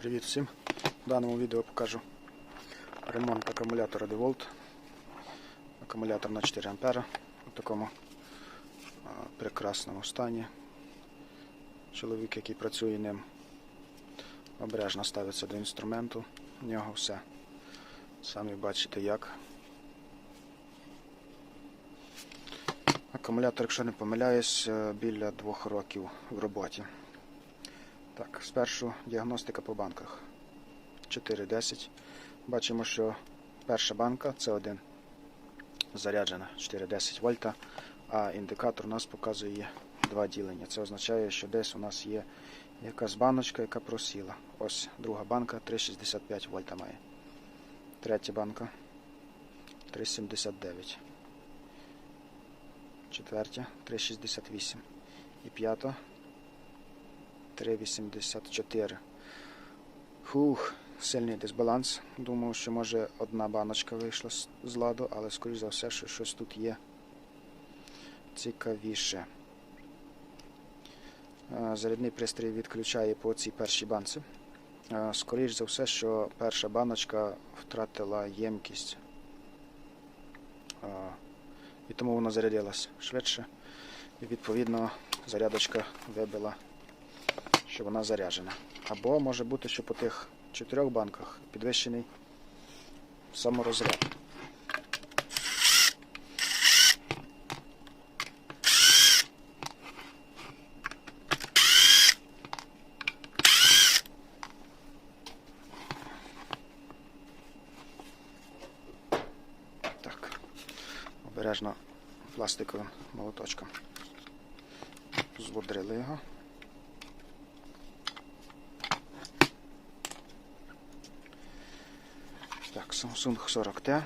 Привіт всім! В даному відео покажу ремонт акумулятора DeWalt. Акумулятор на 4 А у такому прекрасному стані. Чоловік, який працює ним, обережно ставиться до інструменту. В нього все. Самі бачите як. Акумулятор, якщо не помиляюсь, е, біля двох років в роботі. Так, спершу діагностика по банках. 4.10. Бачимо, що перша банка це 1 заряджена 4,10 вольта, а індикатор у нас показує два ділення. Це означає, що десь у нас є якась баночка, яка просіла. Ось друга банка 3,65 вольта має. Третя банка 3,79. Четвертя 3,68. І п'ята 3,84. Хух, сильний дисбаланс. Думав, що може одна баночка вийшла з- ладу, але скоріш за все, що щось тут є цікавіше. Е, Зарядний пристрій відключає по цій першій банці. Е, Скоріш за все, що перша баночка втратила ємкість. Е, І тому вона зарядилась швидше. І відповідно зарядочка вибила що вона заряджена. Або може бути, що по тих чотирьох банках підвищений саморозряд. Так, обережно пластиковим молоточком. Зводрили його. Так, Samsung 40T.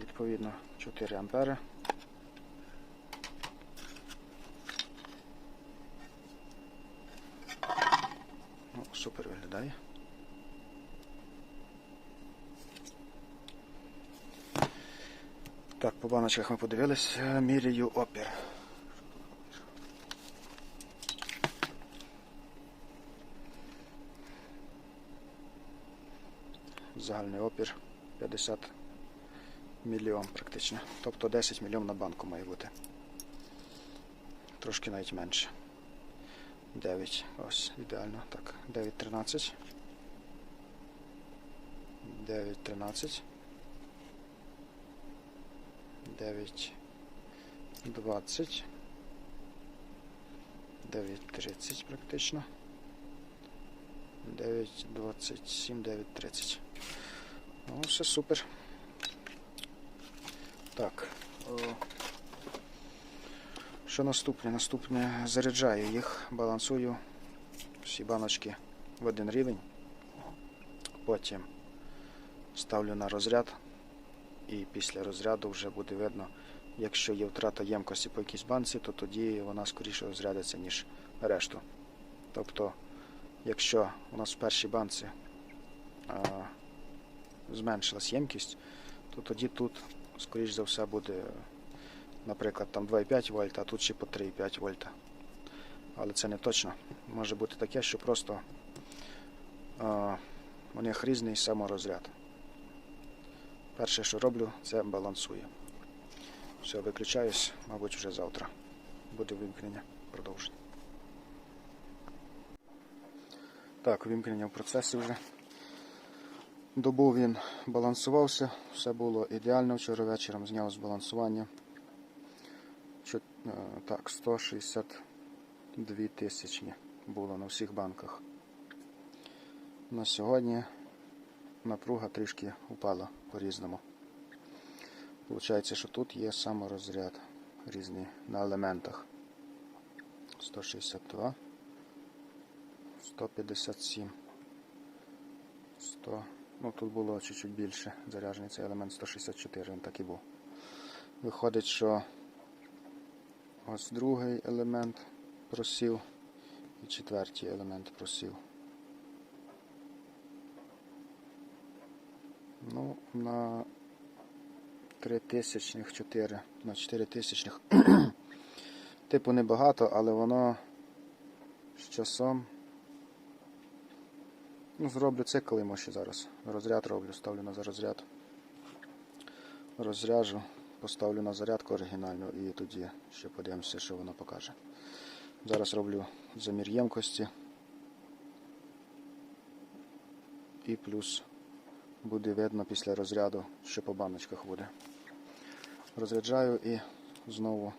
Відповідно 4 ампери. Ну, супер виглядає. Так, по баночках ми подивились, Е, міряю опір. Загальний опір 50 мільйон практично. Тобто 10 мільйон на банку має бути. Трошки навіть менше. 9. Ось, ідеально. Так, 9.13. 9.13. 9.20. 9.30 практично. 9.27, 9.30. Ну, все супер. Так. Що наступне? Наступне заряджаю їх, балансую всі баночки в один рівень. Потім ставлю на розряд. І після розряду вже буде видно, якщо є втрата ємкості по якійсь банці, то тоді вона скоріше розрядиться, ніж решту. Тобто якщо у нас в першій банці а, зменшилась ємкість, то тоді тут, скоріш за все, буде, наприклад, там 2,5 вольта, а тут ще по 3,5 вольта. Але це не точно. Може бути таке, що просто а, у них різний саморозряд. Перше, що роблю, це балансую. Все, виключаюсь, мабуть, вже завтра. Буде вимкнення. Продовження. Так, вимкнення в процесі вже. Добу він балансувався, все було ідеально. Вчора вечором зняв з балансування. Е, Так, 162 тисячні було на всіх банках. На сьогодні напруга трішки упала по-різному. Получається, що тут є саморозряд різний на елементах. 162. 157. 100. Ну тут було чуть-чуть більше заряджений цей елемент 164, він так і був. Виходить, що ось другий елемент просів і четвертий елемент просів. Ну, на 3 тисячних 4 на 4 тисячних. типу небагато, але воно з часом. Ну, зроблю цикл йому ще зараз. Розряд роблю, ставлю на розряд. Розряжу, поставлю на зарядку оригінальну і тоді ще подивимося, що воно покаже. Зараз роблю замір ємкості. І плюс буде видно після розряду, що по баночках буде. Розряджаю і знову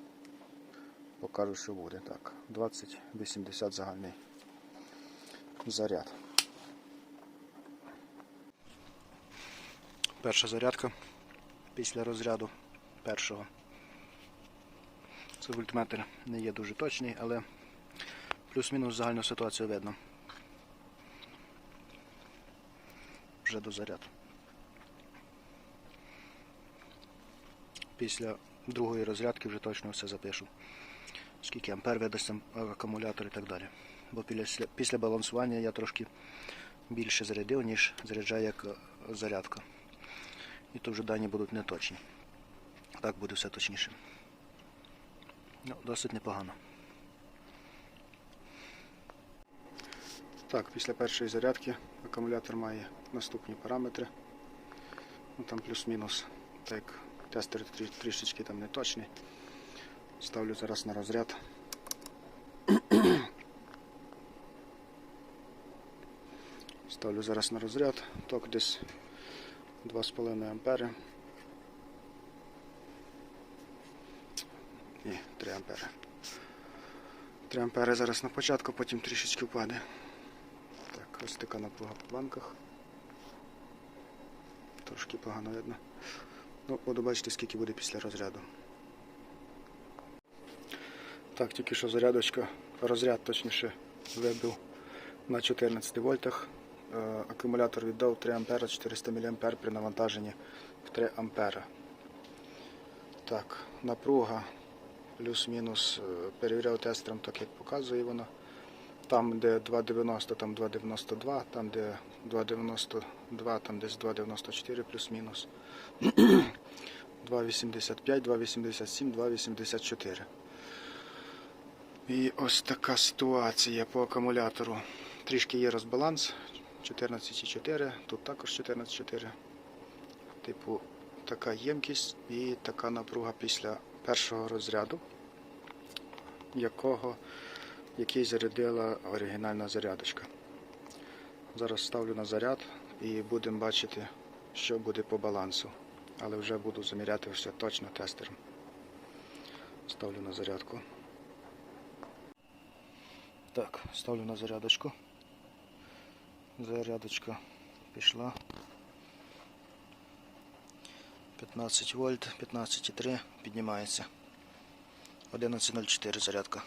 покажу, що буде. Так, 20-80 загальний заряд. Перша зарядка після розряду першого. Це вольтметр не є дуже точний, але плюс-мінус загальну ситуацію видно. Вже до заряду. Після другої розрядки вже точно все запишу. Скільки ампер видасть акумулятор і так далі. Бо після, після балансування я трошки більше зарядив, ніж заряджає як зарядка. І то вже дані будуть неточні. Так буде все точніше. Ну, досить непогано. Так, після першої зарядки акумулятор має наступні параметри. Ну, там плюс-мінус. Так як тестер трішечки там не точний. Ставлю зараз на розряд. Ставлю зараз на розряд. Ток десь 2,5 ампери. І 3 ампери. 3 ампери зараз на початку, потім трішечки впаде. Так, ось така напруга по банках. Трошки погано видно. Ну, буду бачити, скільки буде після розряду. Так, тільки що зарядочка, розряд точніше вибив на 14 вольтах. Е, Акумулятор віддав 3 ампера 400 мА при навантаженні в 3 ампера. Так, напруга плюс-мінус е, перевіряв тестером, так як показує воно. Там, де 2,90, там 2,92, там, де 2,92, там десь 2,94 плюс-мінус. 2,85, 2,87, 2,84. І ось така ситуація по акумулятору. Трішки є розбаланс. 14,4, тут також 14,4. Типу, така ємкість і така напруга після першого розряду, якого, який зарядила оригінальна зарядочка. Зараз ставлю на заряд і будемо бачити, що буде по балансу. Але вже буду заміряти все точно тестером. Ставлю на зарядку. Так, ставлю на зарядочку. Зарядочка пішла. 15 вольт, 15,3 піднімається. 11.04 зарядка.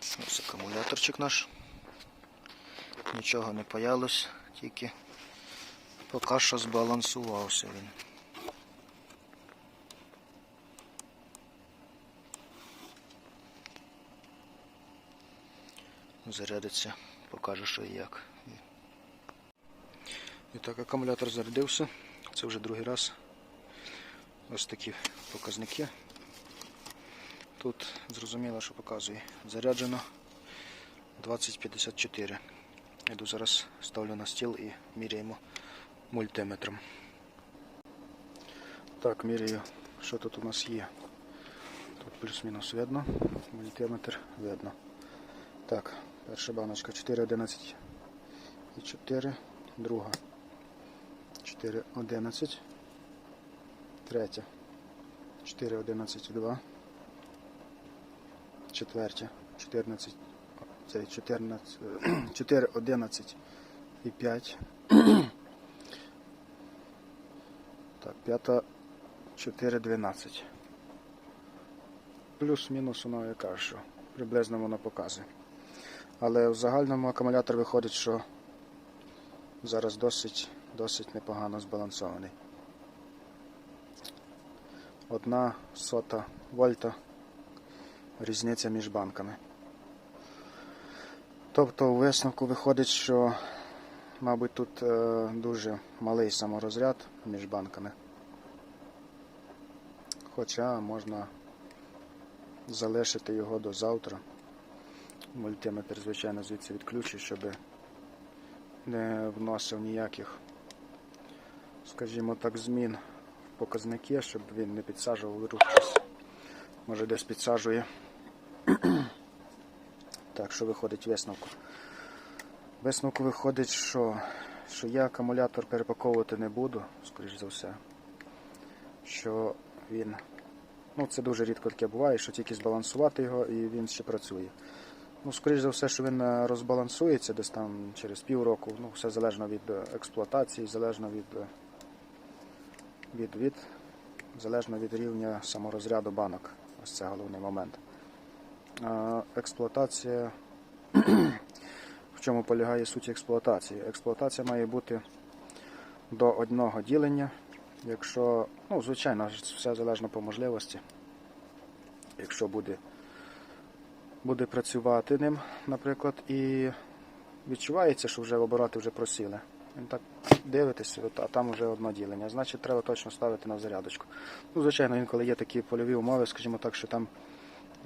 Ось акумуляторчик наш. Нічого не паялось, тільки поки що збалансувався він. Зарядиться, покажу, що і як. І так, акумулятор зарядився. Це вже другий раз. Ось такі показники. Тут зрозуміло, що показує. Заряджено 2054. Іду зараз ставлю на стіл і міряємо мультиметром. Так, міряю, що тут у нас є. Тут плюс-мінус видно, мультиметр видно. Так, перша баночка 4,11 і 4, друга 4,11, третя 4,11 і 2, четвертя 14, це 14, 4,11 і 5. Так, п'ята 4,12. Плюс-мінус воно я кажу, що приблизно воно показує. Але в загальному акумулятор виходить, що зараз досить, досить непогано збалансований. Одна сота вольта різниця між банками. Тобто у висновку виходить, що, мабуть, тут е, дуже малий саморозряд між банками. Хоча можна залишити його до завтра. Мультиметр, звичайно, звідси відключу, щоб не вносив ніяких, скажімо так, змін в показники, щоб він не підсаджував рух. Може десь підсаджує. Так, що виходить висновку? Висновку виходить, що, що я акумулятор перепаковувати не буду, скоріш за все. Що він. Ну, це дуже рідко таке буває, що тільки збалансувати його і він ще працює. Ну, скоріш за все, що він е, розбалансується десь там через півроку. Ну, все залежно від е, експлуатації, залежно від, е, від, від, залежно від рівня саморозряду банок. Ось це головний момент. Експлуатація. В чому полягає суть експлуатації? Експлуатація має бути до одного ділення. Якщо, ну, звичайно, все залежно по можливості. Якщо буде, буде працювати ним, наприклад, і відчувається, що вже обороти вже просіли. Він так дивитесь, а там вже одно ділення. Значить, треба точно ставити на зарядочку. Ну, звичайно, інколи є такі польові умови, скажімо так, що там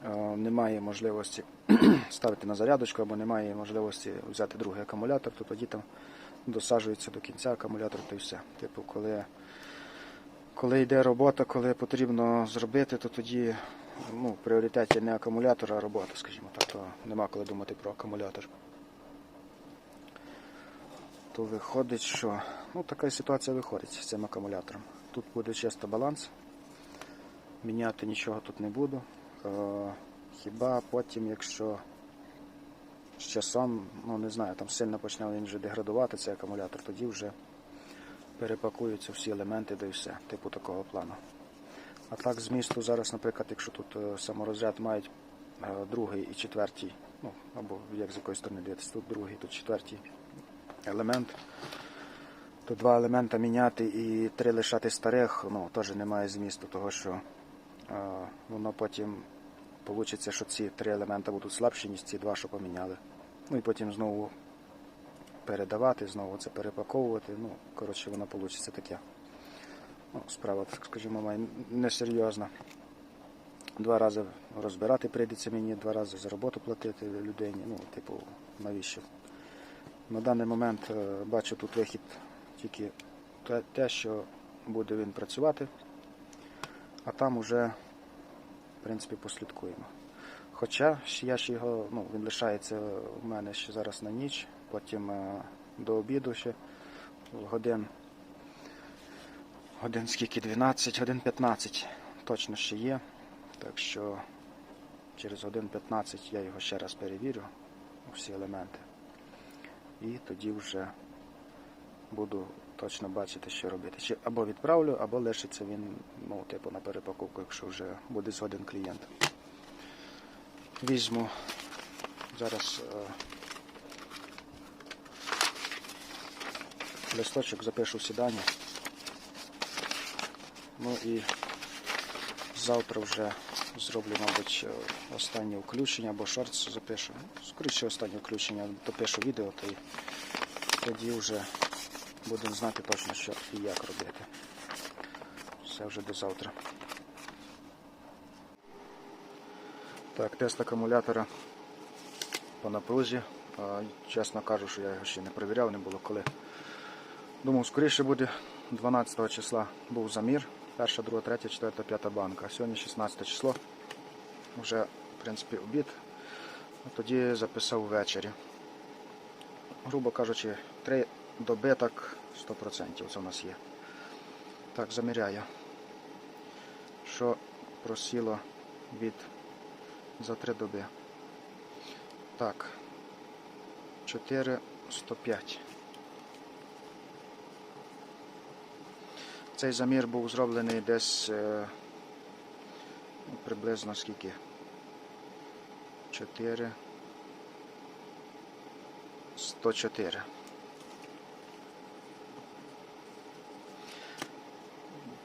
е, немає можливості ставити на зарядочку або немає можливості взяти другий акумулятор, то тоді там досаджується до кінця акумулятор та й все. Типу, коли, коли йде робота, коли потрібно зробити, то тоді ну, в пріоритеті не акумулятор, а робота, скажімо так, то нема коли думати про акумулятор. То виходить, що ну, така ситуація виходить з цим акумулятором. Тут буде чисто баланс. Міняти нічого тут не буду. Е, Хіба потім, якщо з часом, ну не знаю, там сильно почне він вже деградувати цей акумулятор, тоді вже перепакуються всі елементи да і все, типу такого плану. А так з місту зараз, наприклад, якщо тут е, саморозряд мають е, другий і четвертій, ну або як з якої сторони дивитися, тут другий, тут четвертій елемент, то два елемента міняти і три лишати старих, ну теж немає змісту, того що е, воно потім Получиться, що ці три елемента будуть слабші, ніж ці два, що поміняли. Ну і потім знову передавати, знову це перепаковувати. Ну, коротше, воно вийде таке. Ну, справа, так скажімо, несерйозна. Два рази розбирати прийдеться мені, два рази за роботу платити людині. Ну, типу, навіщо? На даний момент е, бачу тут вихід тільки те- що буде він працювати, а там уже в принципі, послідкуємо. Хоча я ще його, ну, він лишається у мене ще зараз на ніч, потім е, до обіду ще годин, годин скільки 12, годин 15 точно ще є. Так що через годин 15 я його ще раз перевірю, всі елементи. І тоді вже буду точно бачити, що робити. Чи або відправлю, або лишиться він, ну, типу, на перепаковку, якщо вже буде згоден клієнт. Візьму зараз е, листочок, запишу всі дані. Ну і завтра вже зроблю, мабуть, останнє включення або шорт запишу. Скоріше останнє включення, допишу відео, то й тоді вже будемо знати точно, що і як робити. Все вже до завтра. Так, тест акумулятора по напрузі. Чесно кажу, що я його ще не перевіряв, не було коли. Думав, скоріше буде 12 числа був замір. Перша, друга, третя, четверта, п'ята банка. Сьогодні 16 число. Вже, в принципі, обід. Тоді записав ввечері. Грубо кажучи, 3 доби так 100% це у нас є. Так, заміряю. Що просіло від за 3 доби. Так. 4 Цей замір був зроблений десь е, ну, приблизно скільки? 4 104.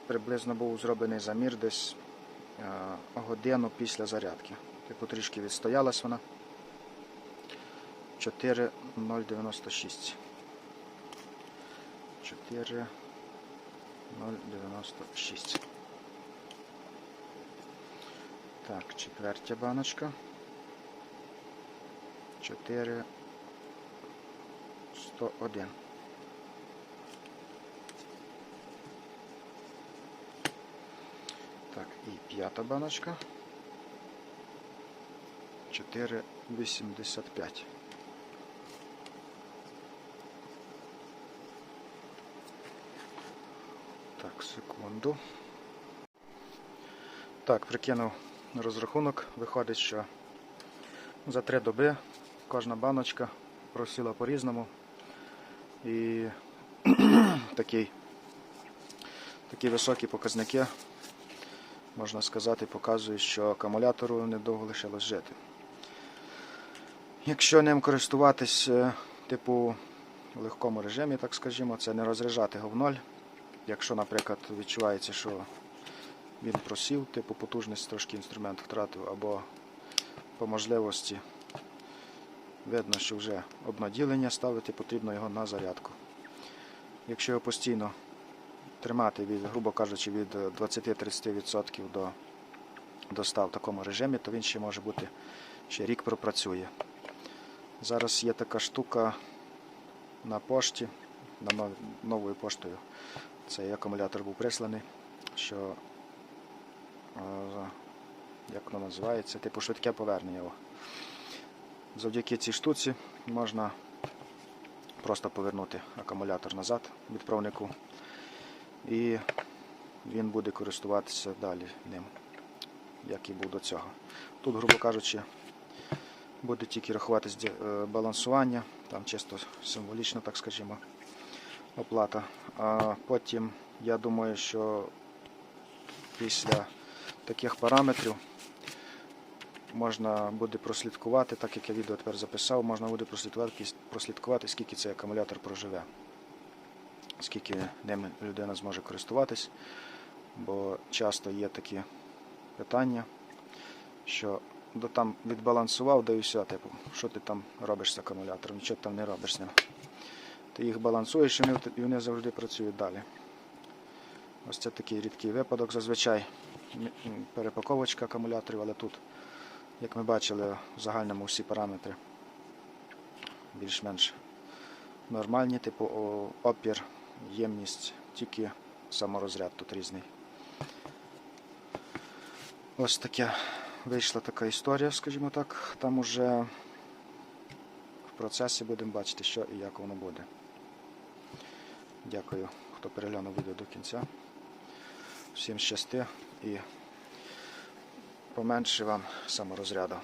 Приблизно був зроблений замір десь е, годину після зарядки. Типу трішки відстоялась вона. 4,096. 4,096. Так, четвертя баночка. 4 101. Так, і п'ята баночка. 4,85. Секунду. Так, прикинув розрахунок. Виходить, що за три доби кожна баночка просіла по-різному. І такий, такі високі показники, можна сказати, показують, що акумулятору недовго лишилось жити. Якщо ним користуватись, е, типу в легкому режимі, так скажімо, це не розряджати його в ноль. Якщо, наприклад, відчувається, що він просів, типу потужність трошки інструмент втратив, або по можливості видно, що вже обнаділення ставити, потрібно його на зарядку. Якщо його постійно тримати, від, грубо кажучи, від 20-30% до, до 100 в такому режимі, то він ще може бути ще рік пропрацює. Зараз є така штука на пошті, на нов- новою поштою. Цей акумулятор був присланий, що е, як воно називається, типу швидке повернення. О. Завдяки цій штуці можна просто повернути акумулятор назад відправнику і він буде користуватися далі ним, як і був до цього. Тут, грубо кажучи, буде тільки рахуватись е, балансування, там чисто символічно, так скажімо, оплата. А потім, я думаю, що після таких параметрів можна буде прослідкувати, так як я відео тепер записав, можна буде прослідкувати, прослідкувати скільки цей акумулятор проживе, скільки ним людина зможе користуватись, бо часто є такі питання, що до там відбалансував, да і все, типу, що ти там робиш з акумулятором, нічого ти там не робиш з ним. Ти їх балансуєш і вони, завжди працюють далі. Ось це такий рідкий випадок. Зазвичай перепаковочка акумуляторів, але тут, як ми бачили, в загальному всі параметри більш-менш нормальні, типу опір, ємність, тільки саморозряд тут різний. Ось таке вийшла така історія, скажімо так. Там уже в процесі будемо бачити, що і як воно буде. Дякую, хто переглянув відео до кінця. Всім щасти і поменше вам саморозряду.